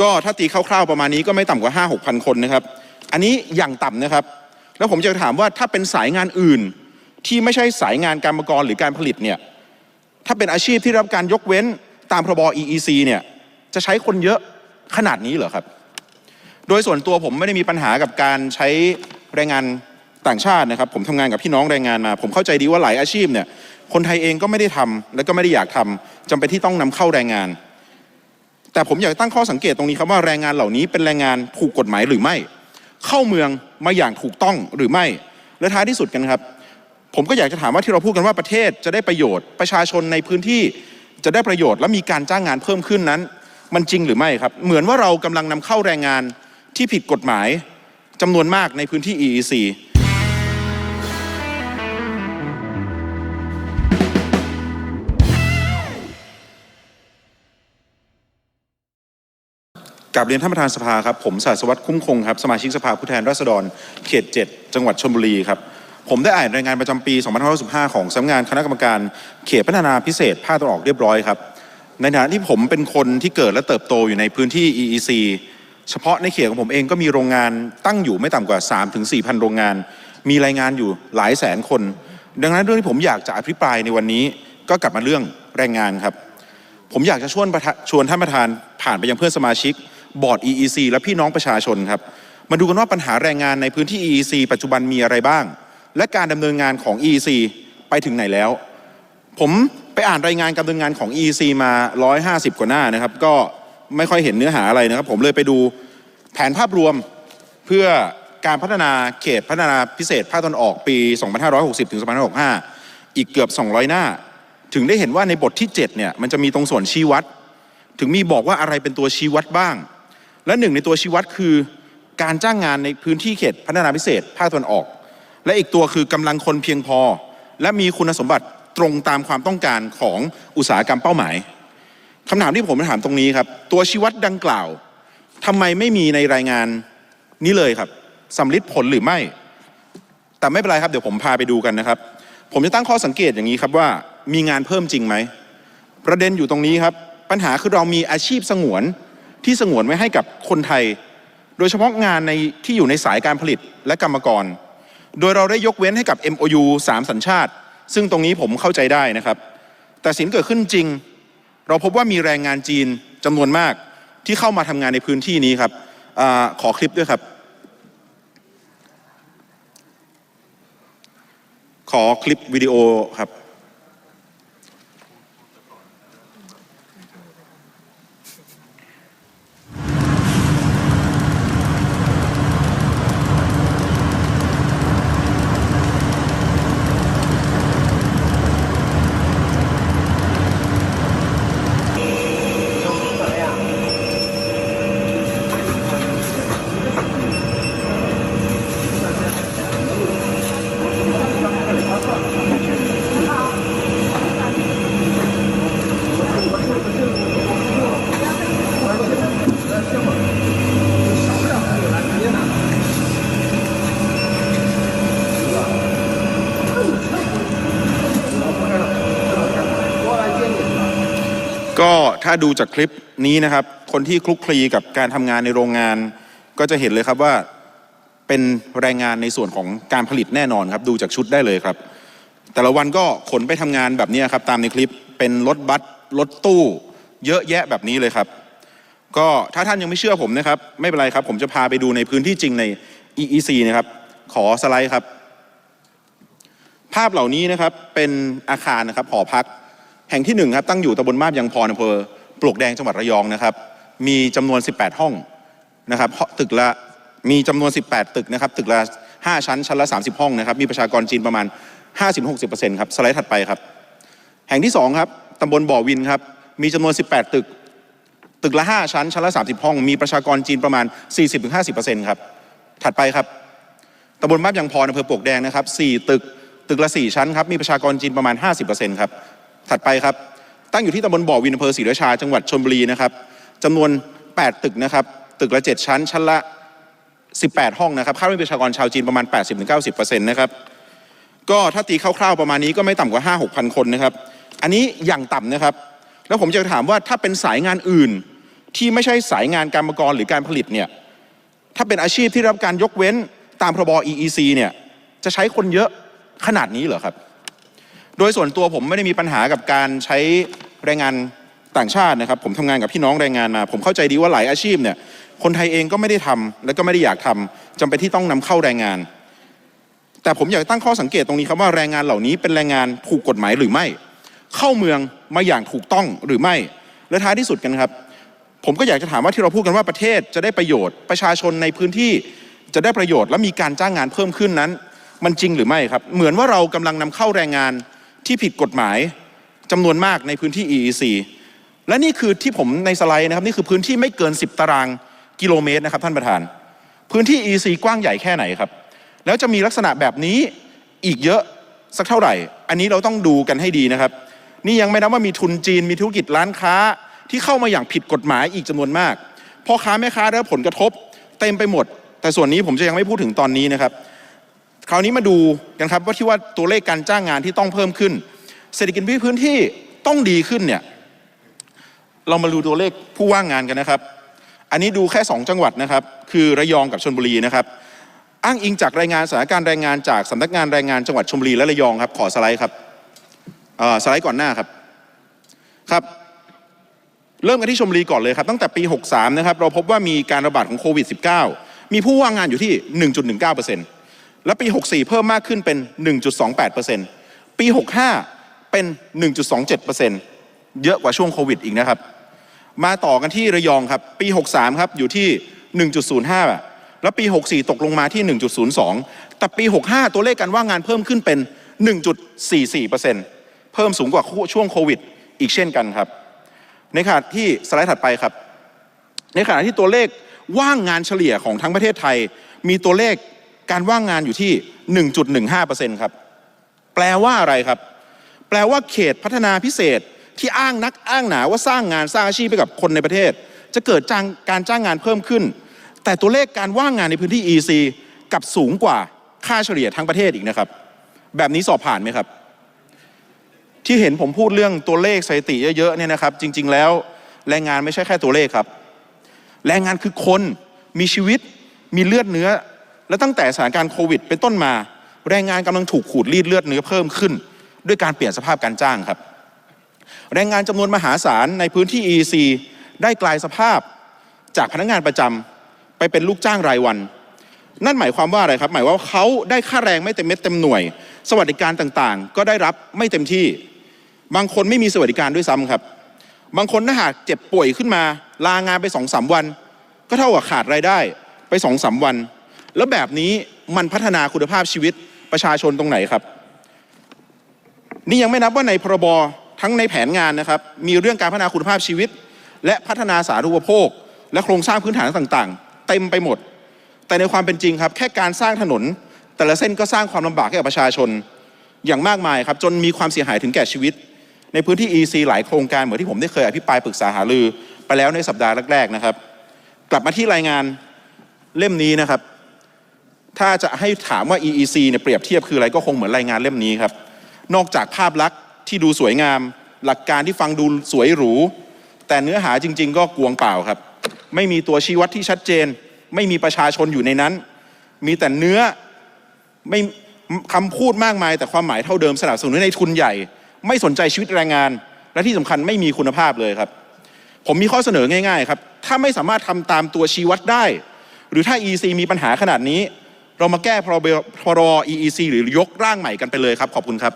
ก็ถ้าตีคร่าวๆประมาณนี้ก็ไม่ต่ำกว่า 5 6 0 0 คนนะครับ อันนี้อย่างต่ำนะครับ แล้วผมจะถามว่าถ้าเป็นสายงานอื่น ที่ไม่ใช่สายงานการมกรหรือการผลิตเนี่ยถ้าเป็นอาชีพที่รับการยกเว้นตามพรบ EEC เนี่ยจะใช้คนเยอะขนาดนี้เหรอครับ โดยส่วนตัวผมไม่ได้มีปัญหากับการใช้แรงงานต่างชาตินะครับ ผมทำงานกับพี่น้องแรงงานมา ผมเข้าใจดีว่าหลายอาชีพเนี่ยคนไทยเองก็ไม่ได้ทำและก็ไม่ได้อยากทำจำเป็นที่ต้องนำเข้าแรงงาน แต่ผมอยากตั้งข้อสังเกตตรงนี้ครับว่าแรงงานเหล่านี้เป็นแรงงานถูกกฎหมายหรือไม่ เข้าเมืองมาอย่างถูกต้องหรือไม่ และท้ายที่สุดกันครับ ผมก็อยากจะถามว่าที่เราพูดกันว่าประเทศจะได้ประโยชน์ ประชาชนในพื้นที่จะได้ประโยชน์และมีการจ้างงานเพิ่มขึ้นนั้น มันจริงหรือไม่ครับ เหมือนว่าเรากำลังนำเข้าแรงงานที่ผิดกฎหมายจำนวนมากในพื้นที่ EEC กับเรียนท่านประธานสภาครับ ผมศาสวัตรคุ้มคงครับ สมาชิกสภาผู้แทนราษฎร เขต 7 จังหวัดชลบุรีครับ ผมได้อ่านรายงานประจำปี 2515ของสำนักงานคณะกรรมการเขตพัฒนาพิเศษภาคตะวันออกเรียบร้อยครับ ในฐานะที่ผมเป็นคนที่เกิดและเติบโตอยู่ในพื้นที่ EEC เฉพาะในเขตของผมเองก็มีโรงงานตั้งอยู่ไม่ต่ำกว่า 3-4,000 โรงงาน มีรายงานอยู่หลายแสนคน ดังนั้นเรื่องที่ผมอยากจะอภิปรายในวันนี้ ก็กลับมาเรื่องแรงงานครับ ผมอยากจะชวนประธานชวนท่านประธานผ่านไปยังเพื่อนสมาชิก บอร์ด EEC และพี่น้องประชาชนครับ มาดูกันว่าปัญหาแรงงานในพื้นที่ EEC ปัจจุบันมีอะไรบ้าง และการดำเนินงานของ EEC ไปถึงไหนแล้ว ผมไปอ่านรายงานการดำเนินงานของ EEC มา 150 กว่าหน้านะครับ ก็ไม่ค่อยเห็นเนื้อหาอะไรนะครับ ผมเลยไปดูแผนภาพรวมเพื่อการพัฒนาเขตพัฒนาพิเศษภาคตะวันออกปี 2560 ถึง 2565 อีกเกือบ 200 หน้า ถึงได้เห็นว่าในบทที่ 7 เนี่ย มันจะมีตรงส่วนชี้วัด ถึงมีบอกว่าอะไรเป็นตัวชี้วัดบ้าง และหนึ่งในตัวชี้วัดคือการจ้างงานในพื้นที่เขตพัฒนาพิเศษภาคตะวันออก และอีกตัวคือกำลังคนเพียงพอ และมีคุณสมบัติตรงตามความต้องการของอุตสาหกรรมเป้าหมายคำถามที่ผมจะถามตรงนี้ครับ ตัวชี้วัดดังกล่าวทำไมไม่มีในรายงานนี้เลยครับสำลิดผลหรือไม่ แต่ไม่เป็นไรครับเดี๋ยวผมพาไปดูกันนะครับ ผมจะตั้งข้อสังเกตอย่างนี้ครับว่ามีงานเพิ่มจริงไหมประเด็นอยู่ตรงนี้ครับ ปัญหาคือเรามีอาชีพสงวน ที่สงวนไว้ให้กับคนไทย โดยเฉพาะงานในที่อยู่ในสายการผลิตและกรรมกร โดยเราได้ยกเว้นให้กับ MOU 3 สัญชาติ ซึ่งตรงนี้ผมเข้าใจได้นะครับ แต่สิ่งเกิดขึ้นจริง เราพบว่ามีแรงงานจีนจำนวนมากที่เข้ามาทำงานในพื้นที่นี้ครับอขอคลิปด้วยครับ ขอคลิปวิดีโอครับ ก็ถ้าดูจากคลิปนี้นะครับ คนที่คลุกคลีกับการทำงานในโรงงาน ก็จะเห็นเลยครับว่าเป็นแรงงานในส่วนของการผลิตแน่นอนครับ ดูจากชุดได้เลยครับ แต่ละวันก็ขนไปทำงานแบบนี้ครับ ตามในคลิปเป็นรถบัสรถตู้ เยอะแยะแบบนี้เลยครับ ก็ถ้าท่านยังไม่เชื่อผมนะครับ ไม่เป็นไรครับ ผมจะพาไปดูในพื้นที่จริงใน EEC นะครับ ขอสไลด์ครับ ภาพเหล่านี้นะครับเป็นอาคารนะครับหอพัก แห่งที่หนึ่งครับ ตั้งอยู่ตำบลมาบยังพรอำเภอปลวกแดงจังหวัดระยองนะครับ มีจำนวน 18 ห้องนะครับตึกละมีจำนวน 18 ตึกนะครับ ตึกละ 5 ชั้น ชั้นละ 30 ห้องนะครับ มีประชากรจีนประมาณ 50-60%ครับ สไลด์ถัดไปครับ แห่งที่ 2 ครับตำบลบ่อวินครับ มีจำนวน 18 ตึก ตึกละ 5 ชั้น ชั้นละ 30 ห้อง มีประชากรจีนประมาณ 40-50%ครับ ถัดไปครับตำบลมาบยังพรอำเภอปลวกแดงนะครับ 4 ตึก ตึกละ 4 ชั้นครับ มีประชากรจีนประมาณ 50%ครับ ถัดไปครับ ตั้งอยู่ที่ตำบลบ่อวินอำเภอศรีราชาจังหวัดชลบุรีนะครับจำนวน 8 ตึกนะครับ ตึกละ 7 ชั้น ชั้นละ 18 ห้องนะครับ คาดว่ามีประชากรชาวจีนประมาณ 80-90%นะครับ ก็ถ้าตีคร่าวๆประมาณนี้ก็ไม่ต่ำกว่า 5 6 0 0คนนะครับ อันนี้อย่างต่ำนะครับ แล้วผมจะถามว่าถ้าเป็นสายงานอื่นที่ไม่ใช่สายงานการมกรหรือการผลิตเนี่ย ถ้าเป็นอาชีพที่รับการยกเว้นตามพรบ EEC เนี่ย จะใช้คนเยอะขนาดนี้เหรอครับ โดยส่วนตัวผมไม่ได้มีปัญหากับการใช้แรงงานต่างชาตินะครับ ผมทำงานกับพี่น้องแรงงานมา ผมเข้าใจดีว่าหลายอาชีพเนี่ยคนไทยเองก็ไม่ได้ทำและก็ไม่ได้อยากทำจำเป็นที่ต้องนำเข้าแรงงาน แต่ผมอยากตั้งข้อสังเกตตรงนี้ครับว่าแรงงานเหล่านี้เป็นแรงงานถูกกฎหมายหรือไม่ เข้าเมืองมาอย่างถูกต้องหรือไม่ และท้ายที่สุดกันครับ ผมก็อยากจะถามว่าที่เราพูดกันว่าประเทศจะได้ประโยชน์ ประชาชนในพื้นที่จะได้ประโยชน์และมีการจ้างงานเพิ่มขึ้นนั้น มันจริงหรือไม่ครับ เหมือนว่าเรากำลังนำเข้าแรงงาน ที่ผิดกฎหมายจำนวนมากในพื้นที่ EEC และนี่คือที่ผมในสไลด์นะครับนี่คือพื้นที่ไม่เกิน 10 ตารางกิโลเมตรนะครับท่านประธาน พื้นที่ EEC กว้างใหญ่แค่ไหนครับ แล้วจะมีลักษณะแบบนี้อีกเยอะสักเท่าไหร่ อันนี้เราต้องดูกันให้ดีนะครับ นี่ยังไม่นับว่ามีทุนจีนมีธุรกิจร้านค้าที่เข้ามาอย่างผิดกฎหมายอีกจำนวนมากพ่อค้าแม่ค้าได้ผลกระทบ เต็มไปหมด แต่ส่วนนี้ผมจะยังไม่พูดถึงตอนนี้นะครับ คราวนี้มาดูกันครับว่าที่ว่าตัวเลขการจ้างงานที่ต้องเพิ่มขึ้น เศรษฐกิจพื้นที่ต้องดีขึ้นเนี่ยเรามาดูตัวเลขผู้ว่างงานกันนะครับ อันนี้ดูแค่ 2 จังหวัดนะครับ คือระยองกับชนบุรีนะครับ อ้างอิงจากรายงานสถานการณ์แรงงานจากสำนักงานแรงงานจังหวัดชลบุรีและระยองครับ ขอสไลด์ครับสไลด์ก่อนหน้าครับครับ เริ่มกันที่ชลบุรีก่อนเลยครับ ตั้งแต่ปี 63 นะครับ เราพบว่ามีการระบาดของโควิด -19 มีผู้ว่างงานอยู่ที่ 1.19% และปี 64 เพิ่มมากขึ้นเป็น 1.28%ปี 65 เป็น 1.27%เยอะกว่าช่วงโควิดอีกนะครับ มาต่อกันที่ระยองครับ ปี 63 ครับ อยู่ที่ 1.05 แล้วปี 64 ตกลงมาที่ 1.02 แต่ปี 65 ตัวเลขการว่างงานเพิ่มขึ้นเป็น 1.44%เพิ่มสูงกว่าช่วงโควิด อีกเช่นกันครับ ในขณะที่สไลด์ถัดไปครับ ในขณะที่ตัวเลขว่างงานเฉลี่ยของทั้งประเทศไทยมีตัวเลข การว่างงานอยู่ที่ 1.15%ครับ แปลว่าอะไรครับ แปลว่าเขตพัฒนาพิเศษที่อ้างนักอ้างหนาว่าสร้างงานสร้างอาชีพให้กับคนในประเทศ จะเกิดจ้างการจ้างงานเพิ่มขึ้น แต่ตัวเลขการว่างงานในพื้นที่ EC กับสูงกว่าค่าเฉลี่ยทั้งประเทศอีกนะครับ แบบนี้สอบผ่านไหมครับ ที่เห็นผมพูดเรื่องตัวเลขสถิติเยอะๆเนี่ยนะครับ จริง ๆ แล้วแรงงานไม่ใช่แค่ตัวเลขครับ แรงงานคือคนมีชีวิตมีเลือดเนื้อ และตั้งแต่สถานการณ์โควิด เป็นต้นมา แรงงานกำลังถูกขูดรีดเลือดเนื้อเพิ่มขึ้น ด้วยการเปลี่ยนสภาพการจ้างครับ แรงงานจำนวนมหาศาลในพื้นที่ EEC ได้กลายสภาพจากพนักงานประจำไปเป็นลูกจ้างรายวัน นั่นหมายความว่าอะไรครับ หมายว่าเขาได้ค่าแรงไม่เต็มเม็ดเต็มหน่วย สวัสดิการต่างๆ ก็ได้รับไม่เต็มที่ บางคนไม่มีสวัสดิการด้วยซ้ำครับ บางคนถ้าหากเจ็บป่วยขึ้นมา ลางานไปสองสามวัน ก็เท่ากับขาดรายได้ไปสองสามวัน แล้วแบบนี้มันพัฒนาคุณภาพชีวิตประชาชนตรงไหนครับ นี่ยังไม่นับว่าในพรบทั้งในแผนงานนะครับ มีเรื่องการพัฒนาคุณภาพชีวิต และพัฒนาสาธารณูปโภค และโครงสร้างพื้นฐานต่างๆ เต็มไปหมด แต่ในความเป็นจริงครับ แค่การสร้างถนน แต่ละเส้นก็สร้างความลำบากให้กับประชาชนอย่างมากมายครับ จนมีความเสียหายถึงแก่ชีวิต ในพื้นที่ EC หลายโครงการเหมือนที่ผมได้เคยอภิปรายปรึกษาหารือไปแล้วในสัปดาห์แรกๆนะครับ กลับมาที่รายงานเล่มนี้นะครับ ถ้าจะให้ถามว่า EEC เนี่ยเปรียบเทียบคืออะไรก็คงเหมือนรายงานเล่มนี้ครับ นอกจากภาพลักษณ์ที่ดูสวยงาม หลักการที่ฟังดูสวยหรู แต่เนื้อหาจริง ๆ ก็กวงเปล่าครับ ไม่มีตัวชี้วัดที่ชัดเจน ไม่มีประชาชนอยู่ในนั้น มีแต่เนื้อไม่คำพูดมากมาย แต่ความหมายเท่าเดิมสนับสนุนในทุนใหญ่ ไม่สนใจชีวิตแรงงาน และที่สำคัญไม่มีคุณภาพเลยครับ ผมมีข้อเสนอง่าย ๆ ครับ ถ้าไม่สามารถทำตามตัวชี้วัดได้ หรือถ้า EC มีปัญหาขนาดนี้ เรามาแก้พรบ EEC หรือยกร่างใหม่กันไปเลยครับ ขอบคุณครับ